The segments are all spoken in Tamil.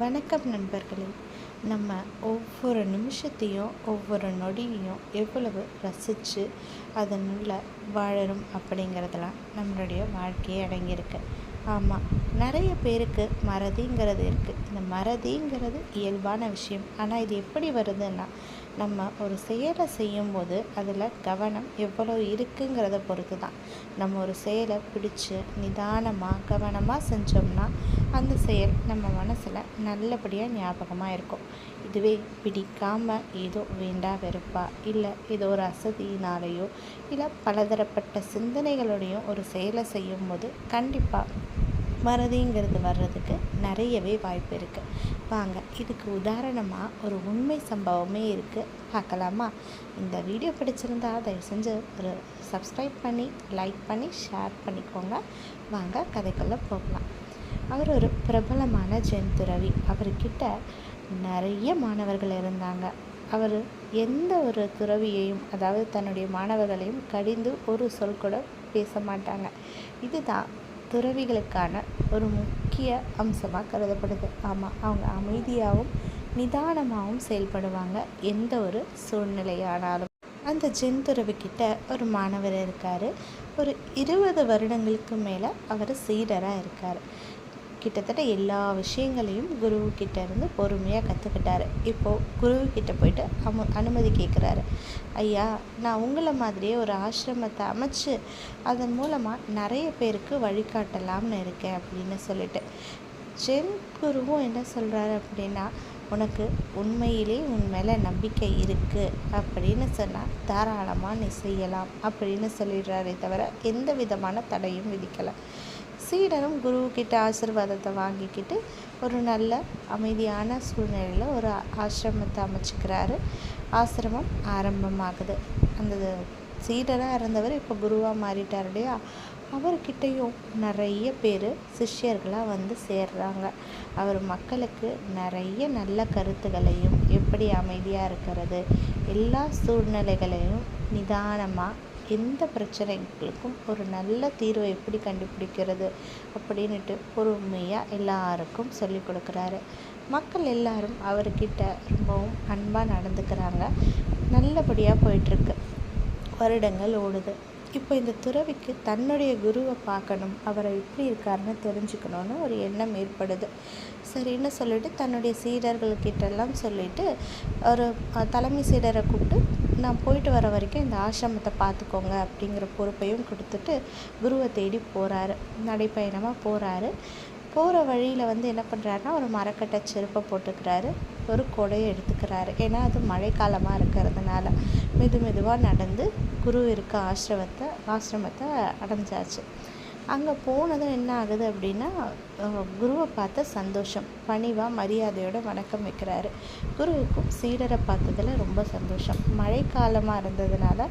வணக்கம் நண்பர்களே. நம்ம ஒவ்வொரு நிமிஷத்தையும் ஒவ்வொரு நொடியையும் எவ்வளவு ரசித்து அதனுள்ள வாழணும் அப்படிங்கிறதெல்லாம் நம்மளுடைய வாழ்க்கையே அடங்கியிருக்கு. ஆமாம் நிறைய பேருக்கு மறதிங்கிறது இருக்குது இந்த மறதிங்கிறது இயல்பான விஷயம். ஆனால் இது எப்படி வருதுன்னா நம்ம ஒரு செயலை செய்யும்போது அதில் கவனம் எவ்வளோ இருக்குங்கிறத பொறுத்து தான். நம்ம ஒரு செயலை பிடிச்சு நிதானமாக கவனமாக செஞ்சோம்னா அந்த செயல் நம்ம மனசில் நல்லபடியாக ஞாபகமாக இருக்கும். இதுவே பிடிக்காமல் ஏதோ வேண்டா வெறுப்பா இல்லை ஏதோ ஒரு அசதியினாலேயோ இல்லை பலதரப்பட்ட சிந்தனைகளோடையும் ஒரு செயலை செய்யும்போது கண்டிப்பாக மறதிங்கிறது வர்றதுக்கு நிறையவே வாய்ப்பு இருக்குது வாங்க இதுக்கு உதாரணமாக ஒரு உண்மை சம்பவமே இருக்குது பார்க்கலாமா? இந்த வீடியோ பிடிச்சிருந்தா தயவு செஞ்சு ஒரு சப்ஸ்கிரைப் பண்ணி லைக் பண்ணி ஷேர் பண்ணிக்கோங்க. வாங்க கதைக்குள்ளே போகலாம். அவர் ஒரு பிரபலமான ஜென் துறவி. அவர்கிட்ட நிறைய மாணவர்கள் இருந்தாங்க. அவர் எந்த ஒரு துறவியையும் அதாவது தன்னுடைய மாணவர்களையும் கடிந்து ஒரு சொல் கூட பேச மாட்டாங்க. இதுதான் துறவிகளுக்கான ஒரு முக்கிய அம்சமாக கருதப்படுது. ஆமாம் அவங்க அமைதியாகவும் நிதானமாகவும் செயல்படுவாங்க எந்த ஒரு சூழ்நிலையானாலும். அந்த ஜென் துறவிக்கிட்ட ஒரு மாணவர் இருக்கார். ஒரு இருபது வருடங்களுக்கு மேலே அவர் சீடராக இருக்கார். கிட்டத்தட்ட எல்லா விஷயங்களையும் குருவுக்கிட்ட இருந்து பொறுமையாக கற்றுக்கிட்டாரு இப்போது குருவுக்கிட்ட போயிட்டு அமு அனுமதி கேட்குறாரு ஐயா நான் உங்களை மாதிரியே ஒரு ஆசிரமத்தை அமைச்சு அதன் மூலமாக நிறைய பேருக்கு வழிகாட்டலாம்னு இருக்கேன் அப்படின்னு சொல்லிட்டு. ஜென் குருவும் என்ன சொல்கிறாரு அப்படின்னா உனக்கு உண்மையிலே உன் மேலே நம்பிக்கை இருக்குது அப்படின்னு சொன்னால் தாராளமாக நீ செய்யலாம் அப்படின்னு சொல்லிடுறாரே தவிர எந்த விதமான தடையும் விதிக்கலை. சீடனும் குருவுக்கிட்ட ஆசிர்வாதத்தை வாங்கிக்கிட்டு ஒரு நல்ல அமைதியான சூழ்நிலையில் ஒரு ஆசிரமத்தை அமைச்சிக்கிறாரு. ஆசிரமம் ஆரம்பமாகுது. அந்த சீடராக இருந்தவர் இப்போ குருவாக மாறிட்டார் இல்லையா? அவர்கிட்டையும் நிறைய பேர் சிஷ்யர்களாக வந்து சேர்றாங்க. அவர் மக்களுக்கு நிறைய நல்ல கருத்துகளையும் எப்படி அமைதியாக இருக்கிறது எல்லா சூழ்நிலைகளையும் நிதானமாக எந்த பிரச்சனைகளுக்கும் ஒரு நல்ல தீர்வை எப்படி கண்டுபிடிக்கிறது அப்படின்ட்டு பொறுமையாக எல்லாருக்கும் சொல்லிக் கொடுக்குறாரு. மக்கள் எல்லாரும் அவர்கிட்ட ரொம்பவும் அன்பாக நடந்துக்கிறாங்க. நல்லபடியாக போயிட்டுருக்கு. வருடங்கள் ஓடுது. இப்போ இந்த துறவிக்கு தன்னுடைய குருவை பார்க்கணும். அவரை எப்படி இருக்காருன்னு தெரிஞ்சுக்கணுன்னு ஒரு எண்ணம் ஏற்படுது. சரின்னு சொல்லிட்டு தன்னுடைய சீடர்கள்கிட்டெல்லாம் சொல்லிட்டு ஒரு தலைமை சீடரை கூப்பிட்டு நான் போயிட்டு வர வரைக்கும் இந்த ஆசிரமத்தை பார்த்துக்கோங்க அப்படிங்கிற பொறுப்பையும் கொடுத்துட்டு குருவை தேடி போகிறாரு நடைப்பயணமாக போகிறாரு போகிற வழியில் வந்து என்ன பண்ணுறாருன்னா ஒரு மரக்கட்டை செருப்பை போட்டுக்கிறாரு. ஒரு கொடையை எடுத்துக்கிறாரு. ஏன்னா அது மழைக்காலமாக இருக்கிறதுனால மெது மெதுவாக நடந்து குரு இருக்க ஆசிரமத்தை ஆசிரமத்தை அடைஞ்சாச்சு. அங்கே போனதும் என்ன ஆகுது அப்படின்னா குருவை பார்த்த சந்தோஷம். பணிவாக மரியாதையோட வணக்கம் வைக்கிறாரு. குருவுக்கும் சீடரை பார்த்ததில் ரொம்ப சந்தோஷம். மழைக்காலமாக இருந்ததுனால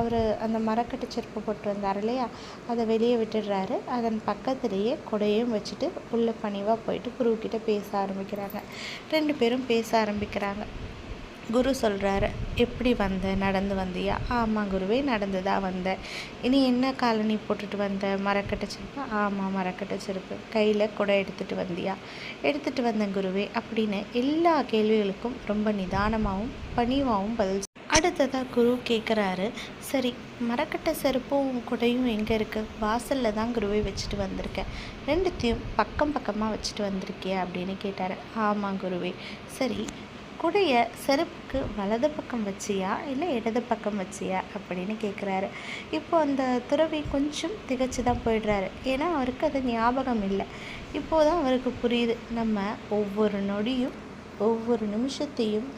அவர் அந்த மரக்கட்டு செருப்பு போட்டு வந்தார் இல்லையா? அதை வெளியே விட்டுடுறாரு. அதன் பக்கத்துலேயே கொடையும் வச்சுட்டு உள்ளே பணிவாக போயிட்டு குருவுக்கிட்ட பேச ஆரம்பிக்கிறாங்க. ரெண்டு பேரும் பேச ஆரம்பிக்கிறாங்க. குரு சொல்கிறாரு எப்படி வந்த? நடந்து வந்தியா? ஆமாம் குருவே நடந்து தான் வந்தேன் இனி என்ன காலனி போட்டுட்டு வந்த? மரக்கட்டை செருப்பு? ஆமாம் மரக்கட்டை செருப்பு. கையில் கூட எடுத்துகிட்டு வந்தியா? எடுத்துகிட்டு வந்தேன் குருவே அப்படின்னு எல்லா கேள்விகளுக்கும் ரொம்ப நிதானமாகவும் பணிவாகவும் பதில் அடுத்ததாக குரு கேட்குறாரு சரி மரக்கட்டை செருப்பும் குடையும் எங்கே இருக்குது வாசலில் தான் குருவை வச்சுட்டு வந்திருக்கேன் ரெண்டுத்தையும் பக்கம் பக்கமாக வச்சுட்டு வந்திருக்கியா? அப்படின்னு கேட்டார். ஆமாம் குருவே. சரி குடைய செருப்புக்கு வலது பக்கம் வச்சியா இல்லை இடது பக்கம் வச்சியா அப்படின்னு கேட்குறாரு இப்போ அந்த துறவி கொஞ்சம் திகச்சு தான் போயிடுறாரு. ஏன்னா அவருக்கு அது ஞாபகம் இல்லை. இப்போதான் அவருக்கு புரியுது. நம்ம ஒவ்வொரு நொடியும் ஒவ்வொரு நிமிஷத்தையும்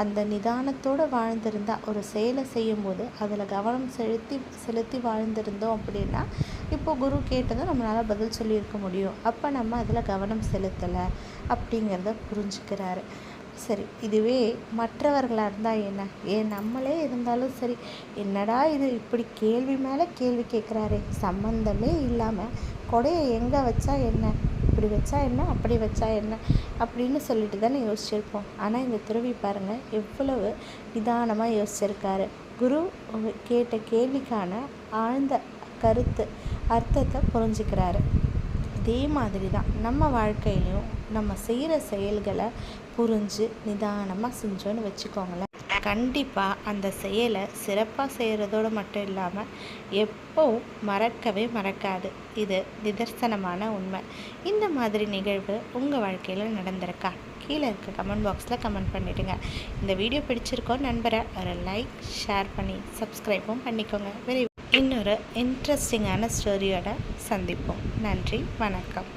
அந்த நிதானத்தோடு வாழ்ந்திருந்தால் ஒரு செயலை செய்யும்போது அதில் கவனம் செலுத்தி செலுத்தி வாழ்ந்திருந்தோம் அப்படின்னா இப்போ குரு கேட்டதும் நம்மளால் பதில் சொல்லியிருக்க முடியும். அப்போ நம்ம அதில் கவனம் செலுத்தலை அப்படிங்கிறத புரிஞ்சுக்கிறாரு. சரி இதுவே மற்றவர்களாக இருந்தால் என்ன? ஏன் நம்மளே இருந்தாலும் சரி. என்னடா இது? இப்படி கேள்வி மேலே கேள்வி கேட்குறாரு சம்மந்தமே இல்லாமல் கொடையை எங்கே வச்சா என்ன? இப்படி வச்சா என்ன? அப்படி வச்சா என்ன? அப்படின்னு சொல்லிட்டு தானே யோசிச்சிருப்போம். ஆனால் இந்த துறவி பாருங்கள் எவ்வளவு நிதானமாக யோசிச்சிருக்காரு. குரு கேட்ட கேள்விக்கான ஆழ்ந்த கருத்து அர்த்தத்தை புரிஞ்சுக்கிறாரு. அதே மாதிரி தான் நம்ம வாழ்க்கையிலையும் நம்ம செய்கிற செயல்களை புரிஞ்சு நிதானமாக செஞ்சோன்னு வச்சுக்கோங்களேன். கண்டிப்பாக அந்த செயலை சிறப்பாக செய்கிறதோடு மட்டும் இல்லாமல் எப்போவும் மறக்கவே மறக்காது. இது நிதர்சனமான உண்மை. இந்த மாதிரி நிகழ்வு உங்கள் வாழ்க்கையில் நடந்திருக்கா? கீழே இருக்க கமெண்ட் பாக்ஸில் கமெண்ட் பண்ணிவிடுங்க இந்த வீடியோ பிடிச்சிருக்கோம் நண்பரை ஒரு லைக் ஷேர் பண்ணி சப்ஸ்கிரைபும் பண்ணிக்கோங்க. வெரி இன்னொரு இன்ட்ரெஸ்டிங்கான ஸ்டோரியோட சந்திப்போம். நன்றி வணக்கம்.